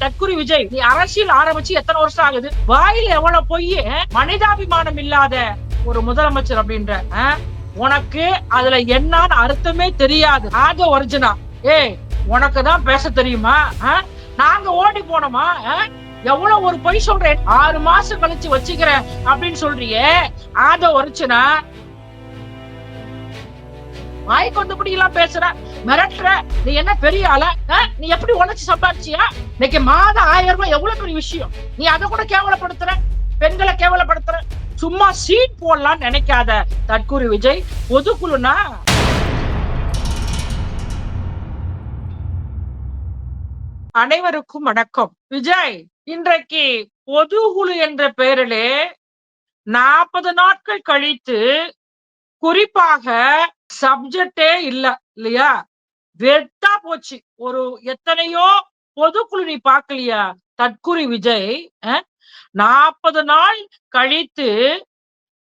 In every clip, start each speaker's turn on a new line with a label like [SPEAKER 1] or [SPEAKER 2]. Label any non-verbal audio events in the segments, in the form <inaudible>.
[SPEAKER 1] தற்குறி விஜய் நீ அரசியல் ஆரம்பிச்சு எத்தனை வருஷம் ஆகுது? வாயில் எவ்வளவு பொய் மனிதாபிமானம் இல்லாத ஒரு முதலமைச்சர் அப்படின்ற உனக்கு அதுல என்னன்னு அர்த்தமே தெரியாது. ஆக ஒரிஜினா. ஏய் உனக்கு தான் பேச தெரியுமா நாங்க ஓடி போனோமா எவ்வளவு ஒரு பொய் சொல்றேன்? ஆறு மாசம் கழிச்சு வச்சுக்கிறேன் அப்படின்னு சொல்றியே ஆத ஒரிச்சுனா வாய்க்கு வந்தபடி எல்லாம் பேசுற மிரட்டுற நீ என்ன பெரிய ஆள? நீ எப்படி உழைச்சு சம்பாதிச்சியா இன்னைக்கு மாதம் ஆயிரம் ரூபாய் எவ்வளவு பெரிய விஷயம்? நீ அதை கூட கேவலப்படுத்துற பெண்களை கேவலப்படுத்துற. சும்மா சீட் போடலாம்னு நினைக்காத தற்கூரி விஜய். பொதுக்குழுனா அனைவருக்கும் வணக்கம். விஜய் இன்றைக்கு பொதுகுழு என்ற பெயரிலே நாற்பது நாட்கள் கழித்து குறிப்பாக சப்ஜெக்டே இல்ல இல்லையா? வெட்டா போச்சு. ஒரு எத்தனையோ பொதுக்குழு நீ பார்க்கலையா? தற்குறி விஜய் நாற்பது நாள் கழித்து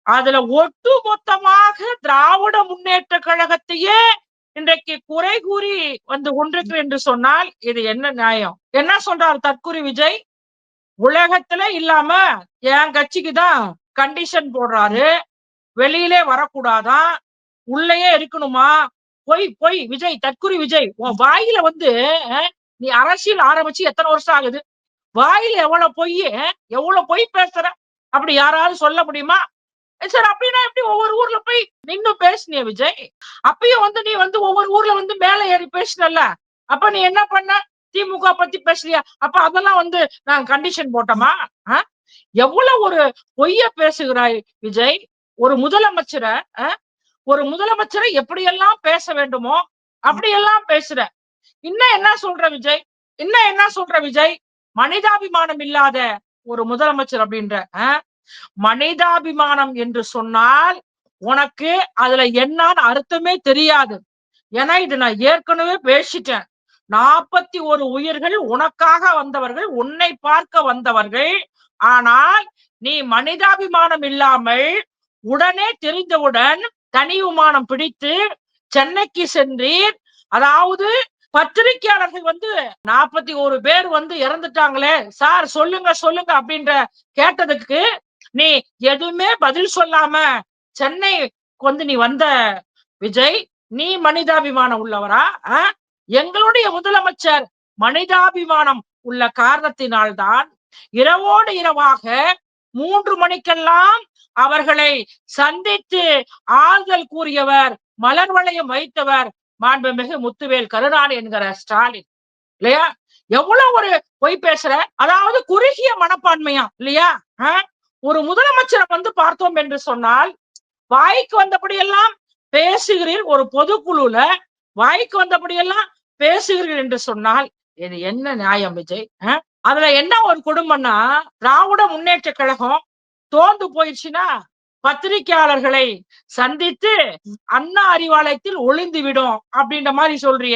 [SPEAKER 1] அதுல ஒட்டு மொத்தமாக திராவிட முன்னேற்ற கழகத்தையே இன்றைக்கு குறை கூறி வந்து ஒன்றுக்கு என்று சொன்னால் இது என்ன நியாயம்? என்ன சொல்றாரு தற்குறி விஜய்? உலகத்துல இல்லாம என் கட்சிக்கு தான் கண்டிஷன் போடுறாரு. வெளியிலே வரக்கூடாதான். உள்ளேயே இருக்கணுமா? பொய் பொய் விஜய் தற்குறி விஜய் உன் வாயில வந்து நீ அரசியல் ஆரம்பிச்சு எத்தனை வருஷம் ஆகுது? வாயில எவ்வளவு பொய் எவ்வளவு பொய் பேசுற? அப்படி யாராவது சொல்ல முடியுமா? சரி அப்படின்னா எப்படி ஒவ்வொரு ஊர்ல போய் நின்னு பேசுனிய விஜய்? அப்பயும் வந்து நீ வந்து ஒவ்வொரு ஊர்ல வந்து மேல ஏறி பேசினல்ல? அப்ப நீ என்ன பண்ண? திமுக பத்தி பேசலையா அப்ப அதெல்லாம் வந்து நாங்க கண்டிஷன் போட்டோமா? எவ்வளவு ஒரு பொய்ய பேசுகிறாய் விஜய்? ஒரு முதலமைச்சரை ஒரு முதலமைச்சரை எப்படியெல்லாம் பேச வேண்டுமோ அப்படியெல்லாம் பேசுற. இன்னும் என்ன சொல்ற விஜய்? இன்னும் என்ன சொல்ற விஜய்? மனிதாபிமானம் இல்லாத ஒரு முதலமைச்சர் அப்படின்ற மனிதாபிமானம் என்று சொன்னால் உனக்கு அதுல என்னன்னு அர்த்தமே தெரியாது. ஏன்னா இது நான் ஏற்கனவே பேசிட்டேன். நாற்பத்தி ஒரு உயிர்கள் உனக்காக வந்தவர்கள் உன்னை பார்க்க வந்தவர்கள். ஆனால் நீ மனிதாபிமானம் இல்லாமல் உடனே தெரிந்தவுடன் தனி விமானம் பிடித்து சென்னைக்கு சென்றீர். அதாவது பத்திரிகையாளர்கள் வந்து நாற்பத்தி ஒரு பேர் வந்து இறந்துட்டாங்களே சார் சொல்லுங்க சொல்லுங்க அப்படின்ற கேட்டதுக்கு நீ எதுவுமே பதில் சொல்லாம சென்னை வந்து நீ வந்த விஜய் நீ மனிதாபிமானம் உள்ளவரா? எங்களுடைய முதலமைச்சர் மனிதாபிமானம் உள்ள காரணத்தினால்தான் இரவோடு இரவாக மூன்று மணிக்கெல்லாம் அவர்களை சந்தித்து ஆறுதல் கூறியவர் மலர் வளையம் வைத்தவர் மாண்புமிகு முத்துவேல் கருணான் என்கிற ஸ்டாலின். இல்லையா? எவ்வளவு ஒரு பொய் பேசுற? அதாவது குறுகிய மனப்பான்மையா? இல்லையா? ஒரு முதலமைச்சரை வந்து பார்த்தோம் என்று சொன்னால் வாய்க்கு வந்தபடியெல்லாம் பேசுகிறீர் ஒரு பொதுக்குழுல வாய்க்கு வந்தபடியெல்லாம் பேசுகிறீர்கள் என்று சொன்னால் இது என்ன நியாயம் விஜய்? அதுல என்ன ஒரு குடும்பம்னா திராவிட முன்னேற்ற கழகம் தோண்டு போயிடுச்சுன்னா பத்திரிகையாளர்களை சந்தித்து அண்ணா அறிவாலயத்தில் ஒளிந்து விடும் அப்படின்ற மாதிரி சொல்றிய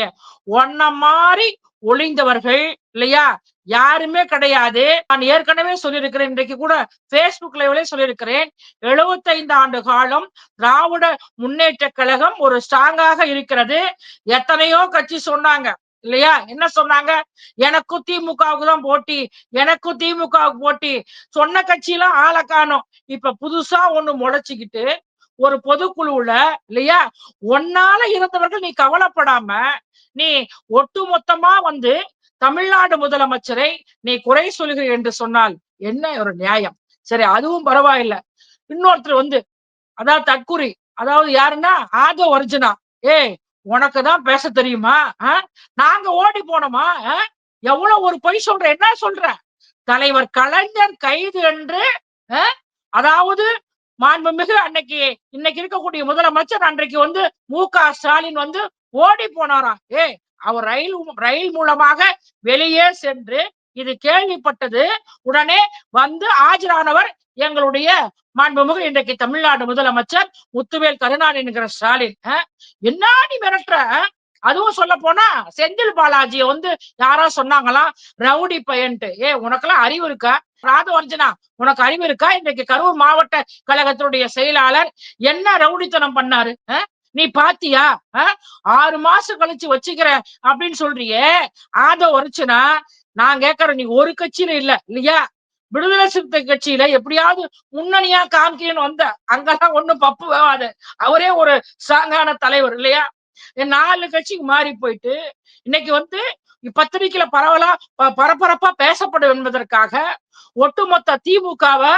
[SPEAKER 1] ஒன்ன மாதிரி ஒளிந்தவர்கள் இல்லையா? யாருமே கிடையாது. நான் ஏற்கனவே சொல்லியிருக்கிறேன். இன்றைக்கு கூட பேஸ்புக் லைவ்ல சொல்லியிருக்கிறேன். 75 ஆண்டு காலம் திராவிட முன்னேற்ற கழகம் ஒரு ஸ்ட்ராங்காக இருக்கிறது. எத்தனையோ கட்சி சொன்னாங்க. இல்லையா? என்ன சொன்னாங்க? எனக்கும் திமுகவுக்கு தான் போட்டி. எனக்கும் திமுகவுக்கு போட்டி. சொன்ன கட்சியெல்லாம் ஆளை காணும். இப்ப புதுசா ஒண்ணு முளைச்சுக்கிட்டு ஒரு பொதுக்குழுவுல இல்லையா? ஒன்னால இருந்தவர்கள் நீ கவலைப்படாம நீ ஒட்டு மொத்தமா வந்து தமிழ்நாடு முதலமைச்சரை நீ குறை சொல்கிறீர் என்று சொன்னால் என்ன ஒரு நியாயம்? சரி அதுவும் பரவாயில்ல. இன்னொருத்தர் வந்து அதாவது தற்குறி அதாவது யாருன்னா ஆதோ ஒரிஜினா ஏய் உனக்கு தான் பேச தெரியுமா? நாங்க ஓடி போனோமா? எவ்வளவு ஒரு பொய் சொல்ற? என்ன சொல்ற? தலைவர் கலைஞர் கைது என்று அதாவது மாண்புமிகு அன்னைக்கு இன்னைக்கு இருக்கக்கூடிய முதலமைச்சர் அன்றைக்கு வந்து மு க ஸ்டாலின் வந்து ஓடி போனாரா? ஏ அவர் ரயில் ரயில் மூலமாக வெளியே சென்று இது கேள்விப்பட்டது. உடனே வந்து ஆஜரானவர் எங்களுடைய மாண்புமிகு இன்றைக்கு தமிழ்நாடு முதலமைச்சர் முத்துவேல் கருணாநிதி என்கிற ஸ்டாலின். அஹ், என்ன நீ மிரட்டுற அதுவும் சொல்ல போனா செந்தில் பாலாஜிய வந்து யாரா சொன்னாங்களாம் ரவுடி பையன்ட்டு. ஏ உனக்கெல்லாம் அறிவு இருக்கா? ராதவர்ஜனா உனக்கு அறிவு இருக்கா? இன்றைக்கு கரூர் மாவட்ட கழகத்தினுடைய செயலாளர் என்ன ரவுடித்தனம் பண்ணாரு? நீ பாத்தியா? ஆறு மாசம் கழிச்சு வச்சுக்கிற அப்படின்னு சொல்றியே. ஆத உரைச்சுனா நான் கேட்கறேன் நீ ஒரு கட்சியில இல்ல இல்லையா? விடுதலை சிறுத்தை கட்சியில எப்படியாவது முன்னணியா காமிக்கணும்னு வந்த அங்கெல்லாம் ஒண்ணும் பப்பு வேவாது. அவரே ஒரு சாங்கான தலைவர் இல்லையா? நாலு கட்சிக்கு மாறி போயிட்டு இன்னைக்கு வந்து பத்திரிகையில பரவலா ப- பரபரப்பா பேசப்படும் என்பதற்காக ஒட்டுமொத்த திமுகவை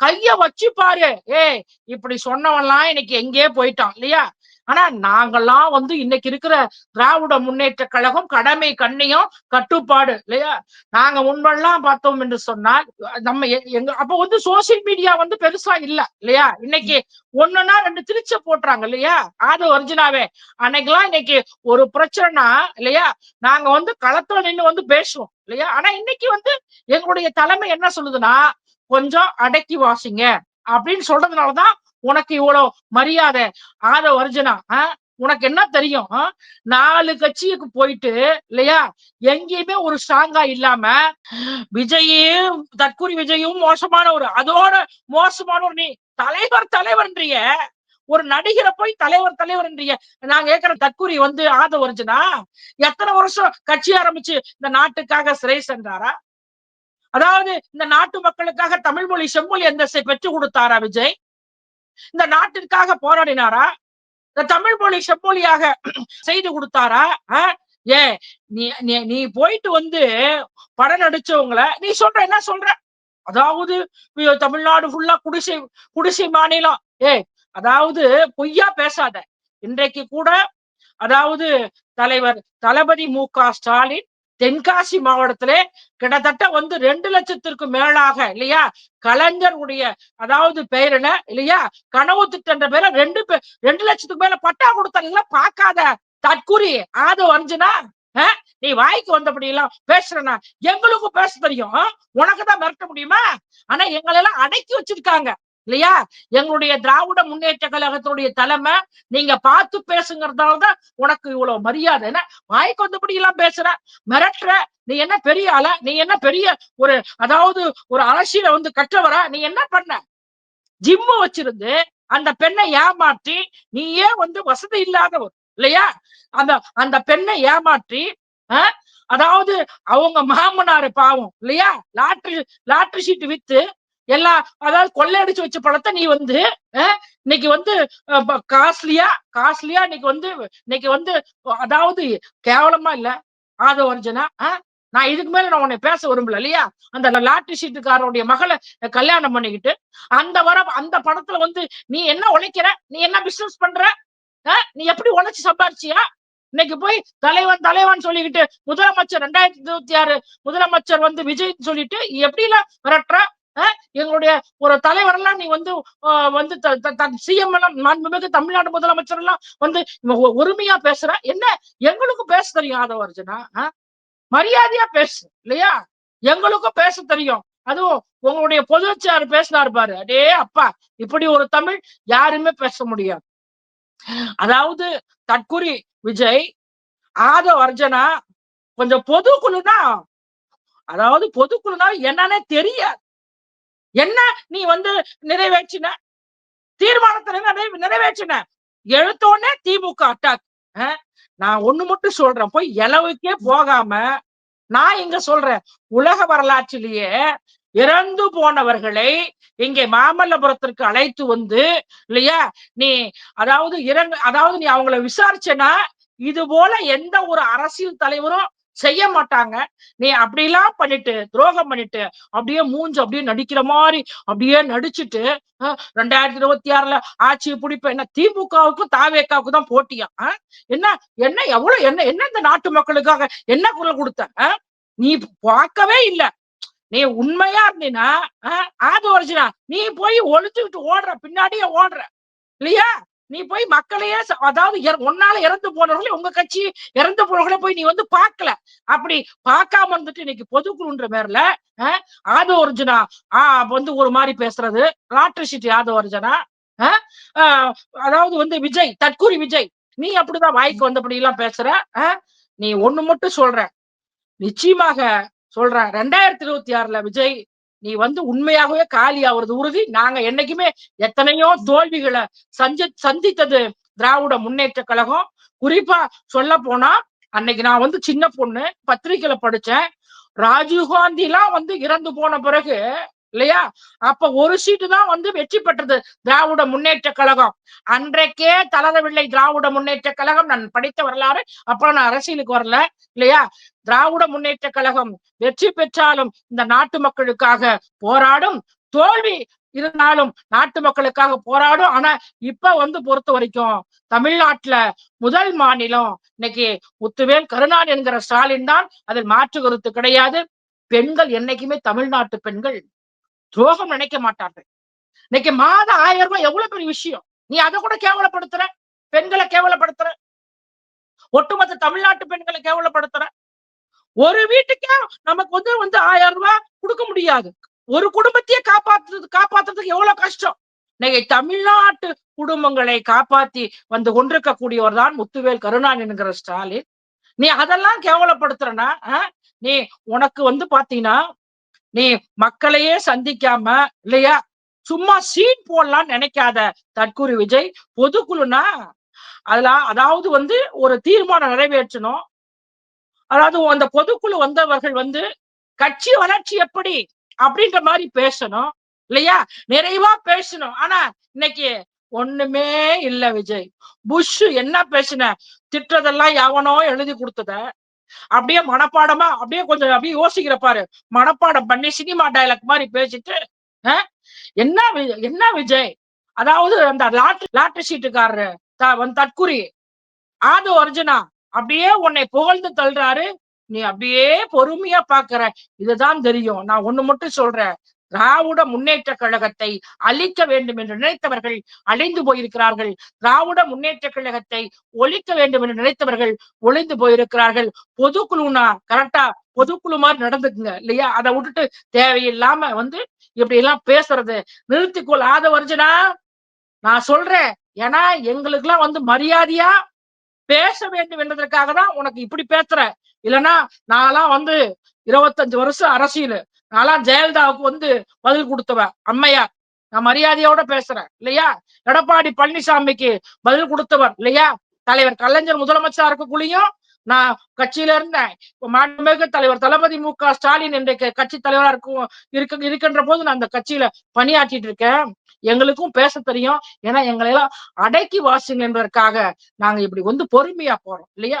[SPEAKER 1] கைய வச்சு பாரு. ஏய் இப்படி சொன்னவன்லாம் இன்னைக்கு எங்கேயே போயிட்டான் இல்லையா? ஆனா நாங்கெல்லாம் வந்து இன்னைக்கு இருக்கிற திராவிட முன்னேற்ற கழகம் கடமை கண்ணியம் கட்டுப்பாடு இல்லையா? நாங்க முன்பெல்லாம் பார்த்தோம் என்று சொன்னால் நம்ம எ- எங்க அப்ப வந்து சோசியல் மீடியா வந்து பெருசா இல்ல இல்லையா? இன்னைக்கு ஒண்ணுன்னா ரெண்டு திருச்ச போட்டுறாங்க இல்லையா? அது ஒரிஜினாவே அன்னைக்கெல்லாம் இன்னைக்கு ஒரு பிரச்சனைனா இல்லையா? நாங்க வந்து களத்துல நின்னு வந்து பேசுவோம் இல்லையா? ஆனா இன்னைக்கு வந்து எங்களுடைய தலைமை என்ன சொல்லுதுன்னா கொஞ்சம் அடக்கி வாசிங்க அப்படின்னு சொல்றதுனாலதான் உனக்கு இவ்வளவு மரியாதை ஆத வருஜனா உனக்கு என்ன தெரியும்? நாலு கட்சிக்கு போயிட்டு இல்லையா? எங்கேயுமே ஒரு ஸ்ட்ராங்கா இல்லாம விஜயும் தற்கூரி விஜயும் மோசமான ஒரு அதோட மோசமான ஒரு நீ தலைவர் தலைவர்ன்றிய ஒரு நடிகரை போய் தலைவர் தலைவர்ன்றிய நான் கேட்கிற தற்கூரி வந்து ஆத வருஜனா எத்தனை வருஷம் கட்சி ஆரம்பிச்சு இந்த நாட்டுக்காக சிறை சென்றாரா? அதாவது இந்த நாட்டு மக்களுக்காக தமிழ் மொழி செம்மொழி அந்தஸ்தை பெற்றுக் கொடுத்தாரா விஜய்? இந்த நாட்டிற்காக போராடினாரா? இந்த தமிழ் மொழி செம்மொழியாக <clears throat> செய்து கொடுத்தாரா? ஆ? ஏ நீ நீ- போயிட்டு வந்து படம் நடிச்சவங்கள நீ சொல்ற என்ன சொல்ற? அதாவது தமிழ்நாடு ஃபுல்லா குடிசை குடிசை மாநிலம். ஏ அதாவது பொய்யா பேசாத. இன்றைக்கு கூட அதாவது தலைவர் தளபதி மு க ஸ்டாலின் தென்காசி மாவட்டத்திலே கிட்டத்தட்ட வந்து ரெண்டு லட்சத்திற்கு மேலாக இல்லையா? கலைஞருடைய அதாவது பெயரில இல்லையா? கனவு திட்டன்ற பேர ரெண்டு ரெண்டு லட்சத்துக்கு மேல பட்டா கொடுத்தாங்களா பார்க்காத தற்குறி அது வரைஞ்சுனா நீ வாய்க்கு வந்தபடி எல்லாம் பேசுறனா எங்களுக்கும் பேச தெரியும். உனக்குதான் மிரட்ட முடியுமா? ஆனா எங்களை எல்லாம் அடக்கி வச்சிருக்காங்க. இல்லையா? எங்களுடைய திராவிட முன்னேற்ற கழகத்துடைய தலைமை நீங்க பார்த்து பேசுங்கிறதாலதான் உனக்கு இவ்வளவு மரியாதை. என்ன? வாய்க்கு வந்தபடி எல்லாம் பேசுற. மிரட்டுற. நீ என்ன பெரிய ஆளா? நீ என்ன பெரிய ஒரு அதாவது ஒரு அரசியல வந்து கற்றவரா? நீ என்ன பண்ண? ஜிம்மு வச்சிருந்து அந்த பெண்ணை ஏமாற்றி நீயே வந்து வசதி இல்லாதவர். இல்லையா? அந்த அந்த பெண்ணை ஏமாற்றி ஆஹ், அதாவது அவங்க மாமனாரு பாவம். இல்லையா? லாட்ரி லாட்ரி சீட்டு வித்து எல்லா அதாவது கொள்ளையடிச்சு வச்ச படத்தை நீ வந்து ஆஹ், இன்னைக்கு வந்து காஸ்ட்லியா காஸ்ட்லியா இன்னைக்கு வந்து இன்னைக்கு வந்து அதாவது கேவலமா இல்ல ஆதோ வர்ஜனா நான் இதுக்கு மேல நான் உன்னை பேச விரும்பல இல்லையா? அந்த லாட்டரி சீட்டுக்காரருடைய மகளை கல்யாணம் பண்ணிக்கிட்டு அந்த வர அந்த படத்துல வந்து நீ என்ன உழைக்கிற? நீ என்ன பிசினஸ் பண்ற? ஆஹ்? நீ எப்படி உழைச்சு சம்பாரிச்சியா? இன்னைக்கு போய் தலைவன் தலைவன் சொல்லிக்கிட்டு முதலமைச்சர் ரெண்டாயிரத்தி இருபத்தி ஆறு முதலமைச்சர் வந்து விஜய் சொல்லிட்டு எப்படி எல்லாம் மிரட்டுற? எங்களுடைய ஒரு தலைவர் எல்லாம் நீ வந்து வந்து சிஎம் எல்லாம் மாண்புமிகு தமிழ்நாடு முதலமைச்சர் எல்லாம் வந்து உரிமையா பேசுற? என்ன? எங்களுக்கும் பேச தெரியும் ஆதவர்ஜனா மரியாதையா பேசு இல்லையா? எங்களுக்கும் பேச தெரியும். அதுவும் உங்களுடைய பொதுச்சார் பேசினார் பாரு. அடே அப்பா இப்படி ஒரு தமிழ் யாருமே பேச முடியாது. அதாவது தற்குறி விஜய் ஆதவ அர்ஜனா கொஞ்சம் பொதுக்குழுனா அதாவது பொதுக்குழுனா என்னன்னே தெரியாது. என்ன நீ வந்து நிறைவேற்றின? தீர்மானத்தை நிறைவேற்றின? எழுத்தோடனே திமுக அட்டாக் நான் ஒண்ணு மட்டும் சொல்றேன். போய் இளவுக்கே போகாம நான் இங்க சொல்றேன். உலக வரலாற்றிலேயே இறந்து போனவர்களை இங்கே மாமல்லபுரத்திற்கு அழைத்து வந்து இல்லையா? நீ அதாவது இறங்க அதாவது நீ அவங்கள விசாரிச்சேன்னா இது போல எந்த ஒரு அரசியல் தலைவரும் செய்ய மாட்டாங்க. நீ அப்படிலாம் பண்ணிட்டு துரோகம் பண்ணிட்டு அப்படியே மூஞ்சு அப்படியே நடிக்கிற மாதிரி அப்படியே நடிச்சுட்டு ரெண்டாயிரத்தி இருபத்தி ஆறுல ஆட்சியை பிடிப்ப என்ன திமுகவுக்கும் தாவேக்காவுக்கும் தான் போட்டியா? என்ன என்ன எவ்வளவு என்ன என்ன இந்த நாட்டு மக்களுக்காக என்ன குரல் கொடுத்த? நீ பார்க்கவே இல்ல. நீ உண்மையா இருந்தீனா ஆது வருஷனா நீ போய் ஒழிச்சுக்கிட்டு ஓடுற பின்னாடியே ஓடுற இல்லையா? நீ போய் மக்களையே அதாவது ஒன்னால உன்னால இறந்து போனவர்களே உங்க கட்சி இறந்து போனவர்களே போய் நீ வந்து பார்க்கல. அப்படி பார்க்காம இருந்துட்டு இன்னைக்கு பொதுக்குழுன்ற பேர்ல அஹ், ஆது ஒரிஜினா ஆஹ் வந்து ஒரு மாதிரி பேசுறது. லாட்டரி சீட்டு ஆது ஒரிஜினா ஆஹ், அதாவது வந்து விஜய் தற்கூரி விஜய். நீ அப்படிதான் வாய்க்கு வந்தபடி எல்லாம் பேசுற அஹ், நீ ஒண்ணு மட்டும் சொல்ற. நிச்சயமாக சொல்ற. ரெண்டாயிரத்தி இருபத்தி ஆறுல விஜய் நீ வந்து உண்மையாகவே காலி ஆகுறது உறுதி. நாங்க என்னைக்குமே எத்தனையோ தோல்விகளை சந்தி சந்தித்தது திராவிட முன்னேற்ற கழகம். குறிப்பா சொல்ல போனா அன்னைக்கு நான் வந்து சின்ன பொண்ணு பத்திரிகையில படிச்சேன். ராஜீவ்காந்தி எல்லாம் வந்து இறந்து போன பிறகு இல்லையா? அப்ப ஒரு சீட்டு தான் வந்து வெற்றி பெற்றது திராவிட முன்னேற்ற கழகம். அன்றைக்கே தளரவில்லை திராவிட முன்னேற்ற கழகம். நான் படித்த வரலாறு அப்புறம் நான் அரசியலுக்கு வரல இல்லையா? திராவிட முன்னேற்ற கழகம் வெற்றி பெற்றாலும் இந்த நாட்டு மக்களுக்காக போராடும். தோல்வி இருந்தாலும் நாட்டு மக்களுக்காக போராடும். ஆனா இப்ப வந்து பொறுத்த வரைக்கும் தமிழ்நாட்டுல முதல் மாநிலம் இன்னைக்கு முத்துவேல் கருணாநிதி என்கிற ஸ்டாலின் தான். அதில் மாற்று கருத்து கிடையாது. பெண்கள் என்னைக்குமே தமிழ்நாட்டு பெண்கள். துரோகம் நினைக்க மாட்டார்கள். இன்னைக்கு மாதம் ஆயிரம் ரூபாய் எவ்வளவு பெரிய விஷயம்? நீ அதை கூட கேவலப்படுத்துற? பெண்களை கேவலப்படுத்துற? ஒட்டுமொத்த தமிழ்நாட்டு பெண்களை கேவலப்படுத்துற? ஒரு வீட்டுக்கே நமக்கு வந்து வந்து ஆயிரம் ரூபாய் கொடுக்க முடியாது. ஒரு குடும்பத்தையே காப்பாத்துறது காப்பாத்துறதுக்கு எவ்வளவு கஷ்டம்? இன்னைக்கு தமிழ்நாட்டு குடும்பங்களை காப்பாத்தி வந்து கொண்டிருக்கக்கூடியவர் தான் முத்துவேல் கருணாநிதி என்கிற ஸ்டாலின். நீ அதெல்லாம் கேவலப்படுத்துறனா? ஆஹ்? நீ உனக்கு வந்து பாத்தீங்கன்னா நீ மக்களையே சந்திக்காம இல்லையா? சும்மா சீட் போடலாம்னு நினைக்காத தற்கூரி விஜய் பொதுக்குழுனா? அதுல அதாவது வந்து ஒரு தீர்மானம் நிறைவேற்றணும். அதாவது அந்த பொதுக்குழு வந்தவர்கள் வந்து கட்சி வளர்ச்சி எப்படி? அப்படின்ற மாதிரி பேசணும் இல்லையா? நிறைவா பேசணும். ஆனா இன்னைக்கு ஒண்ணுமே இல்ல விஜய். புஷ் என்ன பேசின? திட்டதெல்லாம் எவனோ எழுதி கொடுத்தத. அப்படியே மனப்பாடமா அப்படியே கொஞ்சம் அப்படியே யோசிக்கிற பாரு. மனப்பாடம் பண்ணி சினிமா டயலாக் மாதிரி பேசிட்டு அஹ், என்ன என்ன விஜய்? அதாவது அந்த லாட்ரி லாட்ரி சீட்டுக்காரரு தற்குறி ஆது அர்ஜுனா. அப்படியே உன்னை புகழ்ந்து தள்ளுறாரு. நீ அப்படியே பொறுமையா பாக்குற இதுதான் தெரியும். நான் ஒண்ணு மட்டும் சொல்றேன். திராவிட முன்னேற்ற கழகத்தை அழிக்க வேண்டும் என்று நினைத்தவர்கள் அழிந்து போயிருக்கிறார்கள். திராவிட முன்னேற்ற கழகத்தை ஒழிக்க வேண்டும் என்று நினைத்தவர்கள் ஒளிந்து போயிருக்கிறார்கள். பொதுக்குழுனா கரெக்டா பொதுக்குழு மாதிரி நடந்துக்குங்க இல்லையா? அதை விட்டுட்டு தேவையில்லாம வந்து இப்படி எல்லாம் பேசுறது நிறுத்திக்கொள்ளாத வருஜனா நான் சொல்றேன். ஏன்னா எங்களுக்கு எல்லாம் வந்து மரியாதையா பேச வேண்டும் என்பதற்காக தான் உனக்கு இப்படி பேசுறேன் இல்லைன்னா நான்லாம் வந்து இருபத்தஞ்சு வருஷம் அரசியல். நான்லாம் ஜெயலலிதாவுக்கு வந்து பதில் கொடுத்தவன் அம்மையார். நான் மரியாதையோட பேசுறேன் இல்லையா? எடப்பாடி பழனிசாமிக்கு பதில் கொடுத்தவர் இல்லையா? தலைவர் கலைஞர் முதலமைச்சரா இருக்கக்குள்ளேயும் நான் கட்சியில இருந்தேன். இப்ப மாண்புமிகு தலைவர் தளபதி மு க ஸ்டாலின் இன்றைக்கு கட்சி தலைவரா இருக்கும் இருக்க இருக்கின்ற போது நான் அந்த கட்சியில பணியாற்றிட்டு இருக்கேன். எங்களுக்கும் பேச தெரியும். ஏன்னா எங்களை எல்லாம் அடக்கி வாசிங்க என்பதற்காக நாங்க இப்படி வந்து பொறுமையா போறோம் இல்லையா?